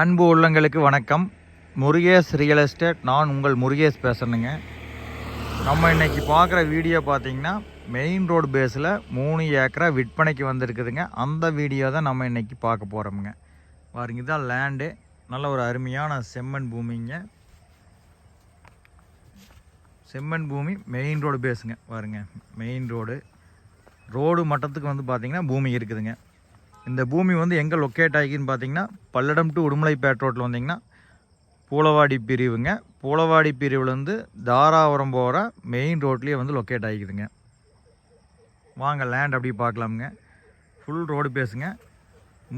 அன்பு உள்ளங்களுக்கு வணக்கம். முருகேஷ் ரியல் எஸ்டேட் நான் உங்கள் முருகேஷ் பேசணுங்க நம்ம இன்னைக்கு பார்க்குற வீடியோ பார்த்தீங்கன்னா மெயின் ரோடு பேஸில் மூணு ஏக்கரா விற்பனைக்கு வந்திருக்குதுங்க. அந்த வீடியோ தான் நம்ம இன்னைக்கு பார்க்க போகிறோமுங்க பாருங்க தான் லேண்டு நல்ல ஒரு அருமையான செம்மண் பூமிங்க. செம்மண் பூமி மெயின் ரோடு பேஸுங்க பாருங்க மெயின் ரோடு ரோடு மட்டத்துக்கு வந்து பார்த்திங்கன்னா பூமி இருக்குதுங்க. இந்த பூமி வந்து எங்கே லொக்கேட் ஆகிக்குன்னு பார்த்தீங்கன்னா பல்லடம் டு உடுமலைப்பேட் ரோட்டில் வந்தீங்கன்னா பூலவாடி பிரிவுங்க. பூலவாடி பிரிவுலேருந்து தாராபுரம் போகிற மெயின் ரோட்லேயே வந்து லொக்கேட் ஆகிக்குதுங்க. வாங்க லேண்ட் அப்படி பார்க்கலாமுங்க. ஃபுல் ரோடு பேஸுங்க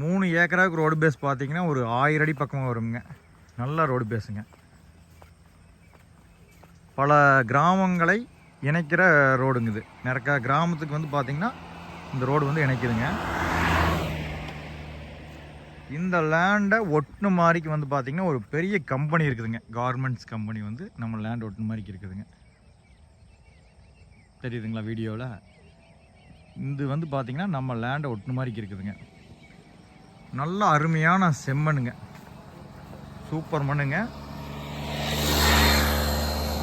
மூணு ஏக்கராவுக்கு ரோடு பேஸ் பார்த்தீங்கன்னா ஒரு ஆயிரம் அடி பக்கமாக வருங்க. நல்ல ரோடு பேஸுங்க பல கிராமங்களை இணைக்கிற ரோடுங்க இது. நிறைய கிராமத்துக்கு வந்து பார்த்திங்கன்னா இந்த ரோடு வந்து இணைக்குதுங்க. இந்த லேண்டை ஒட்டுன மாதிரிக்கு வந்து பார்த்திங்கன்னா ஒரு பெரிய கம்பெனி இருக்குதுங்க. கார்மெண்ட்ஸ் கம்பெனி வந்து நம்ம லேண்ட் ஒட்டுன மாதிரிக்கு இருக்குதுங்க. தெரியுதுங்களா வீடியோவில் இது வந்து பார்த்திங்கன்னா நம்ம லேண்டை ஒட்டுன மாதிரிக்கு இருக்குதுங்க. நல்ல அருமையான செம்மண்ணுங்க. சூப்பர் மண்ணுங்க.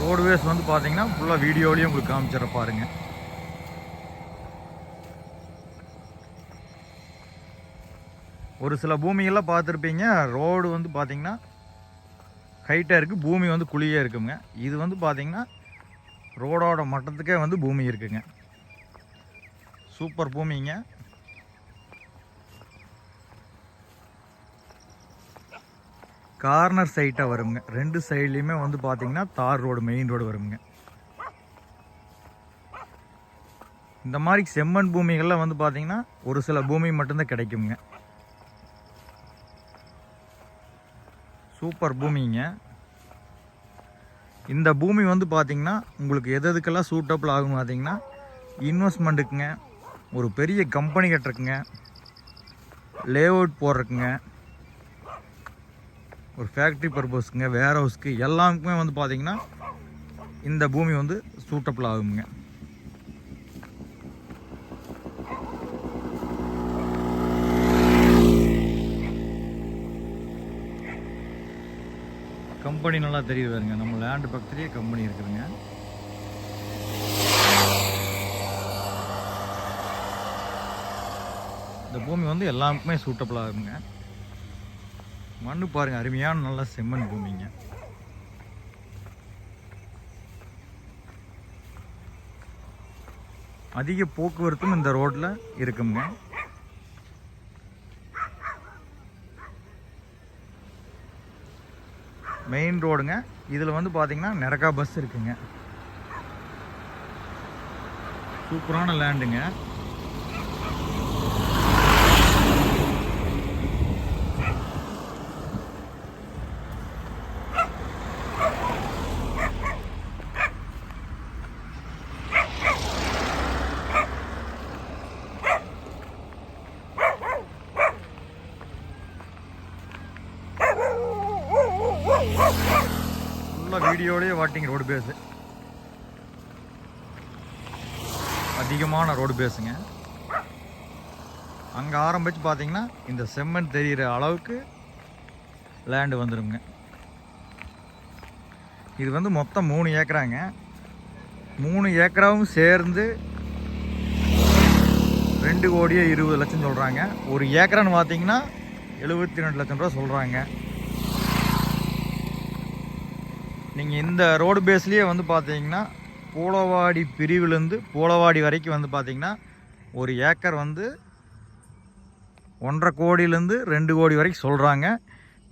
ரோடுவேஸ் வந்து பார்த்தீங்கன்னா ஃபுல்லாக வீடியோலேயும் உங்களுக்கு காமிச்சிட பாருங்கள் ஒரு சில பூமியெல்லாம் பார்த்துருப்பீங்க ரோடு வந்து பார்த்தீங்கன்னா ஹைட்டாக இருக்குது பூமி வந்து குழியாக இருக்குங்க. இது வந்து பார்த்தீங்கன்னா ரோடோட மட்டத்துக்கே வந்து பூமி இருக்குங்க. சூப்பர் பூமிங்க. கார்னர் சைட்டாக வருங்க. ரெண்டு சைட்லேயுமே வந்து பார்த்தீங்கன்னா தார் ரோடு மெயின் ரோடு வருங்க. இந்த மாதிரி செம்மண் பூமிகள்லாம் வந்து பார்த்தீங்கன்னா ஒரு சில பூமி மட்டும்தான் கிடைக்குங்க. சூப்பர் பூமிங்க. இந்த பூமி வந்து பார்த்தீங்கன்னா உங்களுக்கு எது எதுக்கெல்லாம் சூட்டபிள் ஆகும் பார்த்தீங்கன்னா இன்வெஸ்ட்மெண்ட்டுக்குங்க ஒரு பெரிய கம்பெனி கட்டுறக்குங்க லே அவுட் போடுறக்குங்க ஒரு ஃபேக்ட்ரி பர்பஸ்க்குங்க வேர் ஹவுஸ்க்கு எல்லாமே வந்து பார்த்தீங்கன்னா இந்த பூமி வந்து சூட்டபிள் ஆகுங்க கம்பெனி நல்லா தெரியுது பாருங்க. நம்ம லேண்டு பக்கத்துலேயே கம்பெனி இருக்குதுங்க. இந்த பூமி வந்து எல்லாருக்குமே சூட்டபுளாக இருக்குங்க. மண்ணு பாருங்க அருமையான நல்ல செம்மண் பூமிங்க. அதிக போக்குவரத்தும் இந்த ரோட்டில் இருக்குங்க. மெயின் ரோடுங்க இதில் வந்து பார்த்தீங்கன்னா நிறக்கா பஸ் இருக்குங்க. சூப்பரான லேண்டுங்க ஃபுல்லாக வீடியோலேயே வாட்டிங்க ரோடு பேஸு அதிகமான ரோடு பேஸுங்க அங்கே ஆரம்பித்து பார்த்தீங்கன்னா இந்த செம்மண் தெரிகிற அளவுக்கு லேண்டு வந்துடுங்க இது வந்து மொத்தம் மூணு ஏக்கராங்க. மூணு ஏக்கராவும் சேர்ந்து ரெண்டு கோடியே இருபது லட்சம் சொல்கிறாங்க ஒரு ஏக்கரான்னு பார்த்தீங்கன்னா எழுபத்தி ரெண்டு லட்சம் ரூபா சொல்கிறாங்க நீங்கள் இந்த ரோடு பேஸ்லேயே வந்து பார்த்தீங்கன்னா பூலவாடி பிரிவுலேருந்து பூலவாடி வரைக்கும் வந்து பார்த்தீங்கன்னா ஒரு ஏக்கர் வந்து ஒன்றரை கோடியிலேருந்து ரெண்டு கோடி வரைக்கும் சொல்கிறாங்க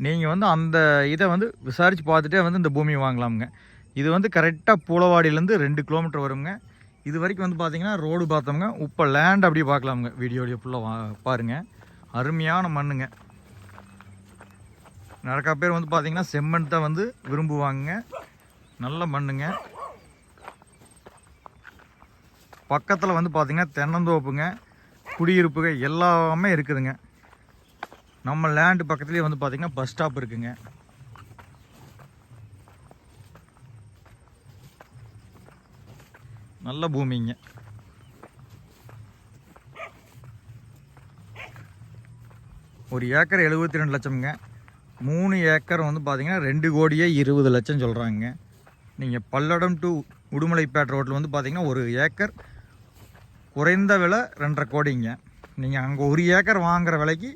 நீங்கள் வந்து அந்த இதை வந்து விசாரித்து பார்த்துட்டே வந்து இந்த பூமி வாங்கலாமுங்க. இது வந்து கரெக்டாக பூலவாடியிலேருந்து ரெண்டு கிலோமீட்டர் வருங்க. இது வரைக்கும் வந்து பார்த்தீங்கன்னா ரோடு பார்த்தோம்ங்க. இப்போ லேண்ட் அப்படியே பார்க்கலாமுங்க. வீடியோடைய ஃபுல்லாக வா பாருங்கள் அருமையான மண்ணுங்க. நிறையா பேர் வந்து பார்த்தீங்கன்னா செம்மண் தான் வந்து விரும்புவாங்க. நல்ல மண்ணுங்க. பக்கத்தில் வந்து பார்த்தீங்கன்னா தென்னந்தோப்புங்க குடியிருப்புங்க எல்லாமே இருக்குதுங்க. நம்ம லேண்டு பக்கத்துலேயே வந்து பார்த்தீங்கன்னா பஸ் ஸ்டாப் இருக்குங்க. நல்ல பூமிங்க. ஒரு ஏக்கர் எழுபத்தி ரெண்டு லட்சம்ங்க. மூணு ஏக்கர் வந்து பார்த்தீங்கன்னா ரெண்டு கோடியே இருபது லட்சம் சொல்கிறாங்க நீங்கள் பல்லடம் டு உடுமலைப்பேட் ரோட்டில் வந்து பார்த்தீங்கன்னா ஒரு ஏக்கர் குறைந்த விலை ரெண்டரை கோடிங்க. நீங்கள் அங்கே ஒரு ஏக்கர் வாங்குகிற விலைக்கு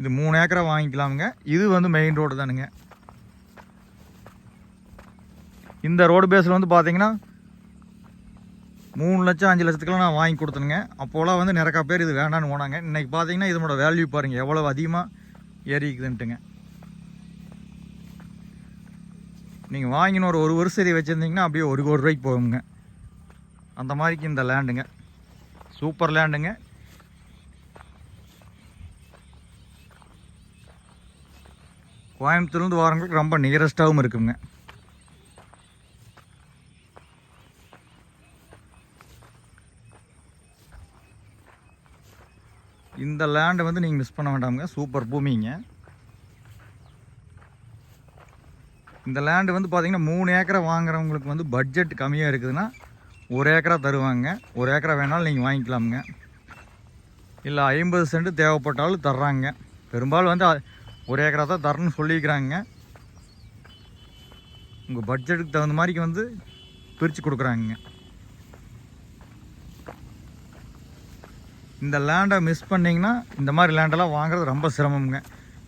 இது மூணு ஏக்கரை வாங்கிக்கலாமுங்க. இது வந்து மெயின் ரோடு தானுங்க. இந்த ரோடு பேஸில் வந்து பார்த்தீங்கன்னா மூணு லட்சம் அஞ்சு லட்சத்துக்குலாம் நான் வாங்கி கொடுத்தனுங்க. அப்போலாம் வந்து நிறக்கா பேர் இது வேண்டான்னு போனாங்க. இன்றைக்கி பார்த்தீங்கன்னா இதனோட வேல்யூ பாருங்கள் எவ்வளோ அதிகமாக ஏறிக்குதுன்ட்டுங்க. நீங்கள் வாங்கின ஒரு ஒரு வருஷம் வச்சுருந்தீங்கன்னா அப்படியே ஒரு கோடி ரூபாய்க்கு போகுங்க. அந்த மாதிரிக்கு இந்த லேண்டுங்க. சூப்பர் லேண்டுங்க. கோயம்புத்தூர்லேருந்து வரவங்களுக்கு ரொம்ப நியரஸ்ட்டாகவும் இருக்குங்க. இந்த லேண்டை வந்து நீங்கள் மிஸ் பண்ண வேண்டாமுங்க. சூப்பர் பூமிங்க. இந்த லேண்டு வந்து பார்த்தீங்கன்னா மூணு ஏக்கரை வாங்குறவங்களுக்கு வந்து பட்ஜெட் கம்மியாக இருக்குதுன்னா ஒரு ஏக்கரா தருவாங்க. ஒரு ஏக்கரா வேணாலும் நீங்கள் வாங்கிக்கலாமுங்க. இல்லை ஐம்பது சென்ட் தேவைப்பட்டாலும் தர்றாங்க. பெரும்பாலும் வந்து ஒரு ஏக்கரா தான் தரணும்னு சொல்லிக்கிறாங்க. உங்கள் பட்ஜெட்டுக்கு தகுந்த மாதிரிக்கு வந்து பிரித்து கொடுக்குறாங்க. இந்த லேண்டை மிஸ் பண்ணிங்கன்னா இந்த மாதிரி லேண்டெல்லாம் வாங்குறது ரொம்ப சிரமம்ங்க.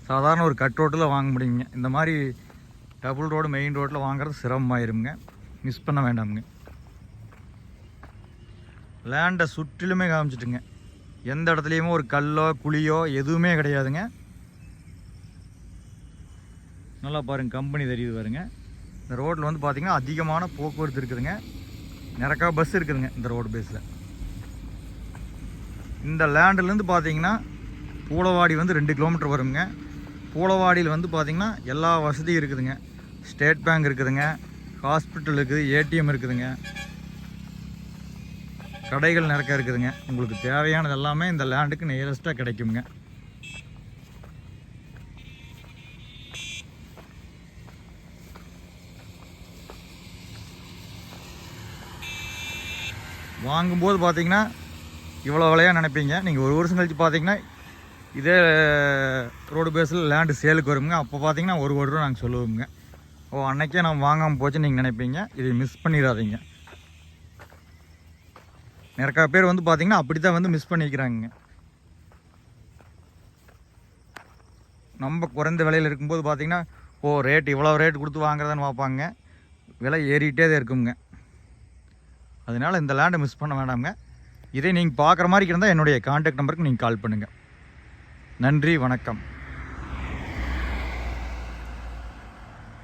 சாதாரண ஒரு கட் ரோட்டில் வாங்க முடியுங்க. இந்த மாதிரி டபுள் ரோடு மெயின் ரோட்டில் வாங்குறது சிரமமாயிருங்க மிஸ் பண்ண வேண்டாமுங்க. லேண்டை சுற்றிலுமே காமிச்சிட்டுங்க. எந்த இடத்துலையுமே ஒரு கல்லோ குழியோ எதுவுமே கிடையாதுங்க. நல்லா பாருங்க கம்பெனி தெரியுது பாருங்க. இந்த ரோட்டில் வந்து பார்த்தீங்கன்னா அதிகமான போக்குவரத்து இருக்குதுங்க. நிறக்கா பஸ் இருக்குதுங்க இந்த ரோடு பேஸில் இந்த லேண்டுலேருந்து பார்த்தீங்கன்னா பூளவாடி வந்து ரெண்டு கிலோமீட்டர் வருங்க பூளவாடியில் வந்து பார்த்தீங்கன்னா எல்லா வசதியும் இருக்குதுங்க. ஸ்டேட் பேங்க் இருக்குதுங்க. ஹாஸ்பிட்டல் இருக்குது ஏடிஎம் இருக்குதுங்க. கடைகள் நிறைய இருக்குதுங்க. உங்களுக்கு தேவையானது எல்லாமே இந்த லேண்டுக்கு நியரஸ்ட்டாக கிடைக்குங்க. வாங்கும்போது பார்த்தீங்கன்னா இவ்வளோ விலையாக நினைப்பீங்க. நீங்கள் ஒரு வருஷம் கழித்து பார்த்தீங்கன்னா இதே ரோடு பேஸில் லேண்டு சேலுக்கு வருங்க. அப்போ பார்த்தீங்கன்னா ஒரு கோடி ரூபா நாங்கள் சொல்லுவோங்க ஓ அன்னைக்கே நான் வாங்காமல் போச்சுன்னு நீங்கள் நினைப்பீங்க? இதை மிஸ் பண்ணிடாதீங்க. நிறையா பேர் வந்து பார்த்தீங்கன்னா அப்படி தான் வந்து மிஸ் பண்ணிக்கிறாங்க. நம்ம குறைந்த விலையில் இருக்கும்போது பார்த்தீங்கன்னா ஓ ரேட் இவ்வளோ ரேட் கொடுத்து வாங்குறதான்னு பார்ப்பாங்க. விலை ஏறிக்கிட்டே தான் இருக்குங்க. அதனால் இந்த லேண்டை மிஸ் பண்ண வேண்டாமுங்க இதை நீங்கள் பார்க்குற மாதிரி இருந்தால் என்னுடைய கான்டாக்ட் நம்பருக்கு நீங்கள் கால் பண்ணுங்கள் நன்றி வணக்கம்.